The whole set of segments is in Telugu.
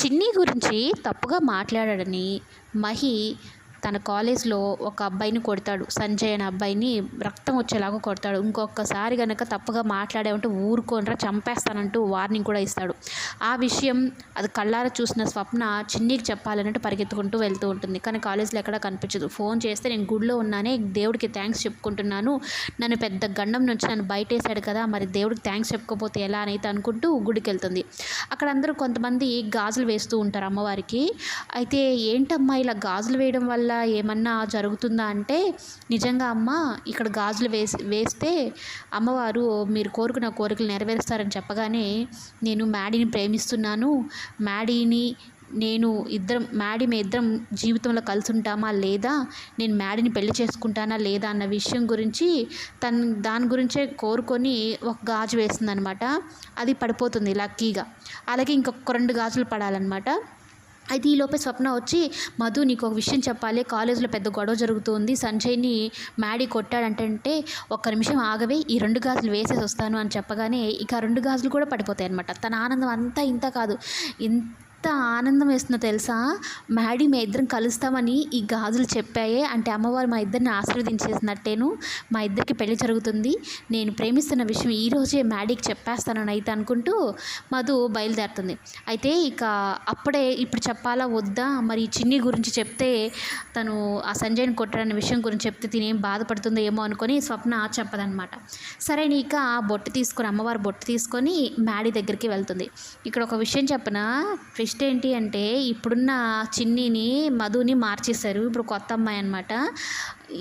చిన్ని గురించి తప్పుగా మాట్లాడాడని మహి తన కాలేజ్లో ఒక అబ్బాయిని కొడతాడు. సంజయ్ అనే అబ్బాయిని రక్తం వచ్చేలాగా కొడతాడు. ఇంకొకసారి కనుక తప్పుగా మాట్లాడామంటే ఊరుకోనరా చంపేస్తానంటూ వార్నింగ్ కూడా ఇస్తాడు. ఆ విషయం అది కళ్ళారా చూసిన స్వప్న చిన్నికి చెప్పాలన్నట్టు పరిగెత్తుకుంటూ వెళ్తూ ఉంటుంది. కానీ కాలేజ్లో ఎక్కడా కనిపించదు. ఫోన్ చేస్తే నేను గుడిలో ఉన్నానే దేవుడికి థ్యాంక్స్ చెప్పుకుంటున్నాను. నన్ను పెద్ద గండం నుంచి నన్ను బయటేశాడు కదా మరి దేవుడికి థ్యాంక్స్ చెప్పుకోపోతే ఎలా అని అనుకుంటూ గుడికి వెళ్తుంది అక్కడ అందరూ కొంతమంది గాజులు వేస్తూ ఉంటారు అమ్మవారికి. అయితే ఏంటమ్మా ఇలా గాజులు వేయడం వల్ల ఏమన్నా జరుగుతుందా అంటే నిజంగా అమ్మ ఇక్కడ గాజులు వేసి వేస్తే అమ్మవారు మీరు కోరుకున్న కోరికలు నెరవేరుస్తారని చెప్పగానే నేను మ్యాడీని ప్రేమిస్తున్నాను. మ్యాడీని నేను ఇద్దరం మ్యాడీ మీ ఇద్దరం జీవితంలో కలిసి ఉంటామా లేదా? నేను మ్యాడీని పెళ్ళి చేసుకుంటానా లేదా అన్న విషయం గురించి తను దాని గురించే కోరుకొని ఒక గాజు వేసిందనమాట. అది పడిపోతుంది లక్కీగా. అలాగే ఇంకొక రెండు గాజులు పడాలన్నమాట. అయితే ఈ స్వప్న వచ్చి మధు నీకు ఒక విషయం చెప్పాలి. కాలేజీలో పెద్ద గొడవ జరుగుతుంది. సంజయ్ని మ్యాడీ కొట్టాడంటే ఒక్క నిమిషం ఆగవే ఈ రెండు గాజులు వేసేసి వస్తాను అని చెప్పగానే ఇక రెండు గాజులు కూడా పడిపోతాయి అనమాట తన ఆనందం అంతా ఇంత కాదు. ఎంత ఎంత ఆనందం వేస్తుందో తెలుసా? మ్యాడీ మా ఇద్దరం కలుస్తామని ఈ గాజులు చెప్పాయే. అంటే అమ్మవారు మా ఇద్దరిని ఆశీర్వదించేసినట్టేను మా ఇద్దరికి పెళ్ళి జరుగుతుంది. నేను ప్రేమిస్తున్న విషయం ఈరోజే మ్యాడీకి చెప్పేస్తానని అయితే అనుకుంటూ మధు బయలుదేరుతుంది. అయితే ఇక అప్పుడే ఇప్పుడు చెప్పాలా వద్దా? మరి ఈ చిన్ని గురించి చెప్తే తను ఆ సంజయ్ని కొట్టాడన్న విషయం గురించి చెప్తే తినేం బాధపడుతుందో ఏమో అనుకొని స్వప్న చెప్పదనమాట. సరే ఇక బొట్టు తీసుకొని అమ్మవారు బొట్టు తీసుకొని మ్యాడీ దగ్గరికి వెళ్తుంది. ఇక్కడ ఒక విషయం చెప్పిన? ట్విస్ట్ ఏంటి అంటే ఇప్పుడున్న చిన్నిని మధుని మార్చేశారు. ఇప్పుడు కొత్త అమ్మాయి అనమాట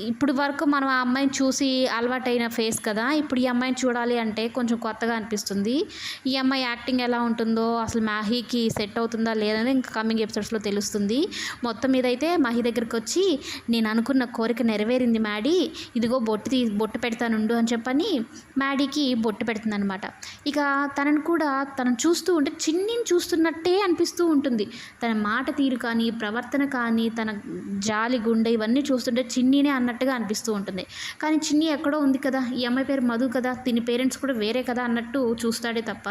ఇప్పుడు వరకు మనం ఆ అమ్మాయిని చూసి అలవాటైన ఫేస్ కదా ఇప్పుడు ఈ అమ్మాయిని చూడాలి అంటే కొంచెం కొత్తగా అనిపిస్తుంది. ఈ అమ్మాయి యాక్టింగ్ ఎలా ఉంటుందో అసలు మాహీకి సెట్ అవుతుందా లేదని ఇంకా కమింగ్ ఎపిసోడ్స్లో తెలుస్తుంది. మొత్తం మీద అయితే మహి దగ్గరికి వచ్చి నేను అనుకున్న కోరిక నెరవేరింది మ్యాడీ ఇదిగో బొట్టు తీ బొట్టు పెడతానుండు అని చెప్పని మ్యాడీకి బొట్టు పెడుతుంది అనమాట ఇక తనను కూడా తనను చూస్తూ ఉంటే చిన్నిని చూస్తున్నట్టే అనిపిస్తుంది. అనిపిస్తూ ఉంటుంది. తన మాట తీరు కానీ ప్రవర్తన కానీ తన జాలి గుండె ఇవన్నీ చూస్తుంటే చిన్నీనే అన్నట్టుగా అనిపిస్తూ ఉంటుంది. కానీ చిన్ని ఎక్కడో ఉంది కదా ఈ అమ్మాయి పేరు మధు కదా దీని పేరెంట్స్ కూడా వేరే కదా అన్నట్టు చూస్తాడే తప్ప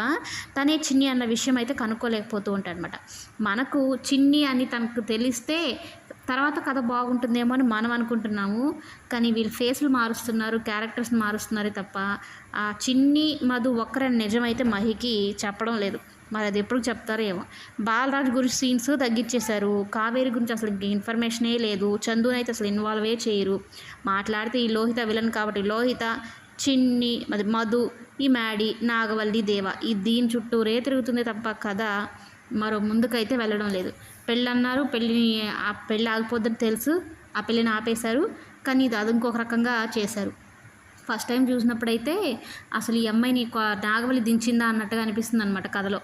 తనే చిన్ని అన్న విషయం అయితే కనుక్కోలేకపోతూ ఉంటాడనమాట మనకు చిన్ని అని తనకు తెలిస్తే తర్వాత కథ బాగుంటుందేమో అని మనం అనుకుంటున్నాము. కానీ వీళ్ళు ఫేస్లు మారుస్తున్నారు క్యారెక్టర్స్ మారుస్తున్నారు తప్ప ఆ చిన్ని మధు ఒక్కరని నిజమైతే మహికి చెప్పడం లేదు. మరి అది ఎప్పుడు చెప్తారో ఏమో. బాలరాజ్ గురించి సీన్స్ తగ్గించేశారు కావేరి గురించి అసలు ఇన్ఫర్మేషనే లేదు. చందుని అయితే అసలు ఇన్వాల్వే చేయరు. మాట్లాడితే ఈ లోహిత విలన్ కాబట్టి లోహిత చిన్ని అది మధు ఈ మ్యాడీ నాగవల్లి దేవ ఈ దీని చుట్టూరే తిరుగుతుంది తప్ప కథ మరో ముందుకైతే వెళ్ళడం లేదు. పెళ్ళి అన్నారు పెళ్ళిని ఆ పెళ్ళి ఆగిపోద్దని తెలుసు. ఆ పెళ్ళిని ఆపేశారు. కానీ ఇది అది ఇంకొక రకంగా చేశారు. ఫస్ట్ టైం చూసినప్పుడైతే అసలు ఈ అమ్మాయిని నాగవల్లి దించిందా అన్నట్టుగా అనిపిస్తుంది అనమాట కథలో.